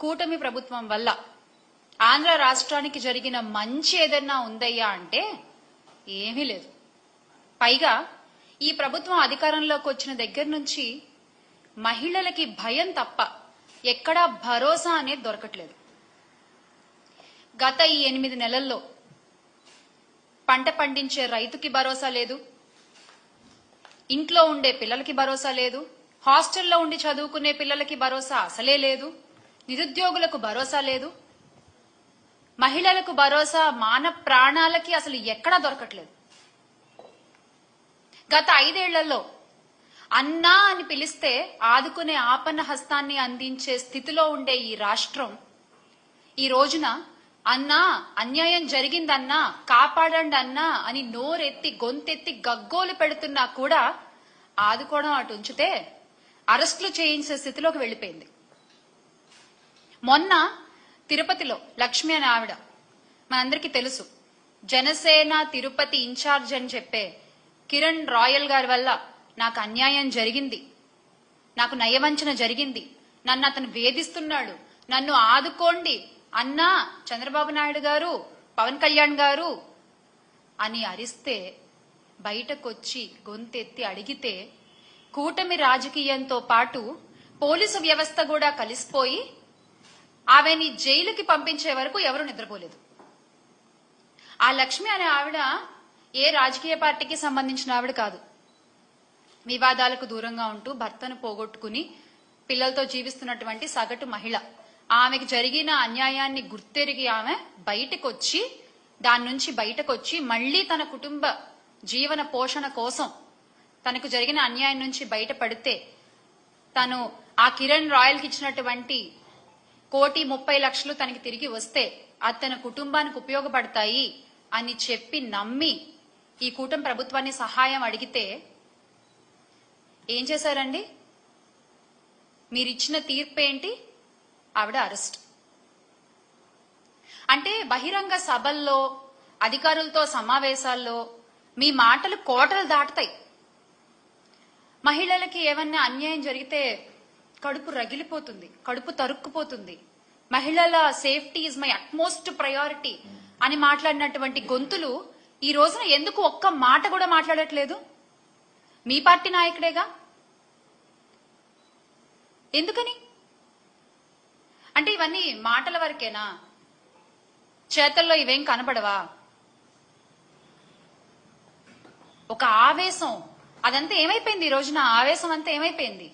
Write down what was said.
కూటమి ప్రభుత్వం వల్ల ఆంధ్ర రాష్ట్రానికి జరిగిన మంచి ఏదన్నా ఉందయ్యా అంటే ఏమీ లేదు. పైగా ఈ ప్రభుత్వం అధికారంలోకి వచ్చిన దగ్గర నుంచి మహిళలకి భయం తప్ప ఎక్కడా భరోసా అనేది దొరకట్లేదు. గత ఈ ఎనిమిది నెలల్లో పంట పండించే రైతుకి భరోసా లేదు. ఇంట్లో ఉండే పిల్లలకి భరోసా లేదు. హాస్టల్లో ఉండి చదువుకునే పిల్లలకి భరోసా అసలే లేదు. నిరుద్యోగులకు భరోసా లేదు. మహిళలకు భరోసా మాన ప్రాణాలకి అసలు ఎక్కడా దొరకట్లేదు. గత ఐదేళ్ళలో అన్నా అని పిలిస్తే ఆదుకునే ఆపన్న హస్తాన్ని అందించే స్థితిలో ఉండే ఈ రాష్ట్రం ఈ రోజున అన్నా అన్యాయం జరిగిందన్నా కాపాడండి అన్నా అని నోరెత్తి గొంతెత్తి గగ్గోలు పెడుతున్నా కూడా ఆదుకోవడం అటు ఉంచితే అరెస్టులు చేయించే స్థితిలోకి వెళ్ళిపోయింది. మొన్న తిరుపతిలో లక్ష్మి అని ఆవిడ మనందరికీ తెలుసు. జనసేన తిరుపతి ఇన్ఛార్జ్ అని చెప్పే కిరణ్ రాయల్ గారి వల్ల నాకు అన్యాయం జరిగింది. నాకు నయవంచన జరిగింది. నన్ను అతను వేధిస్తున్నాడు. నన్ను ఆదుకోండి. అన్నా చంద్రబాబు నాయుడు గారు పవన్ కళ్యాణ్ గారు అని అరిస్తే బయటకొచ్చి గొంతెత్తి అడిగితే కూటమి రాజకీయంతో పాటు పోలీసు వ్యవస్థ కూడా కలిసిపోయి ఆమెని జైలుకి పంపించే వరకు ఎవరు నిద్రపోలేదు. ఆ లక్ష్మి అనే ఆవిడ ఏ రాజకీయ పార్టీకి సంబంధించిన ఆవిడ కాదు. వివాదాలకు దూరంగా ఉంటూ భర్తను పోగొట్టుకుని పిల్లలతో జీవిస్తున్నటువంటి సగటు మహిళ. ఆమెకు జరిగిన అన్యాయాన్ని గుర్తెరిగి ఆమె బయటకొచ్చి దాని నుంచి బయటకొచ్చి మళ్ళీ తన కుటుంబ జీవన పోషణ కోసం తనకు జరిగిన అన్యాయం నుంచి బయటపడితే తను ఆ కిరణ్ రాయల్కి ఇచ్చినటువంటి కోటి ముప్పై లక్షలు తనకి తిరిగి వస్తే అతని కుటుంబానికి ఉపయోగపడతాయి అని చెప్పి నమ్మి ఈ కూటమి ప్రభుత్వాన్ని సహాయం అడిగితే ఏం చేశారండి? మీరిచ్చిన తీర్పు ఏంటి? ఆవిడ అరెస్ట్. అంటే బహిరంగ సభల్లో అధికారులతో సమావేశాల్లో మీ మాటలు కోటలు దాటుతాయి. మహిళలకి ఏమన్నా అన్యాయం జరిగితే కడుపు రగిలిపోతుంది కడుపు తరుక్కుపోతుంది. మహిళల safety is my utmost priority అని మాట్లాడినటువంటి గొంతులు ఈ రోజున ఎందుకు ఒక్క మాట కూడా మాట్లాడట్లేదు? మీ పార్టీ నాయకుడేగా? ఎందుకని? అంటే ఇవన్నీ మాటల వరకేనా? చేతల్లో ఇవేం కనబడవా? ఒక ఆవేశం. అదంతా ఏమైపోయింది ఈ రోజున? ఆవేశం అంతా ఏమైపోయింది?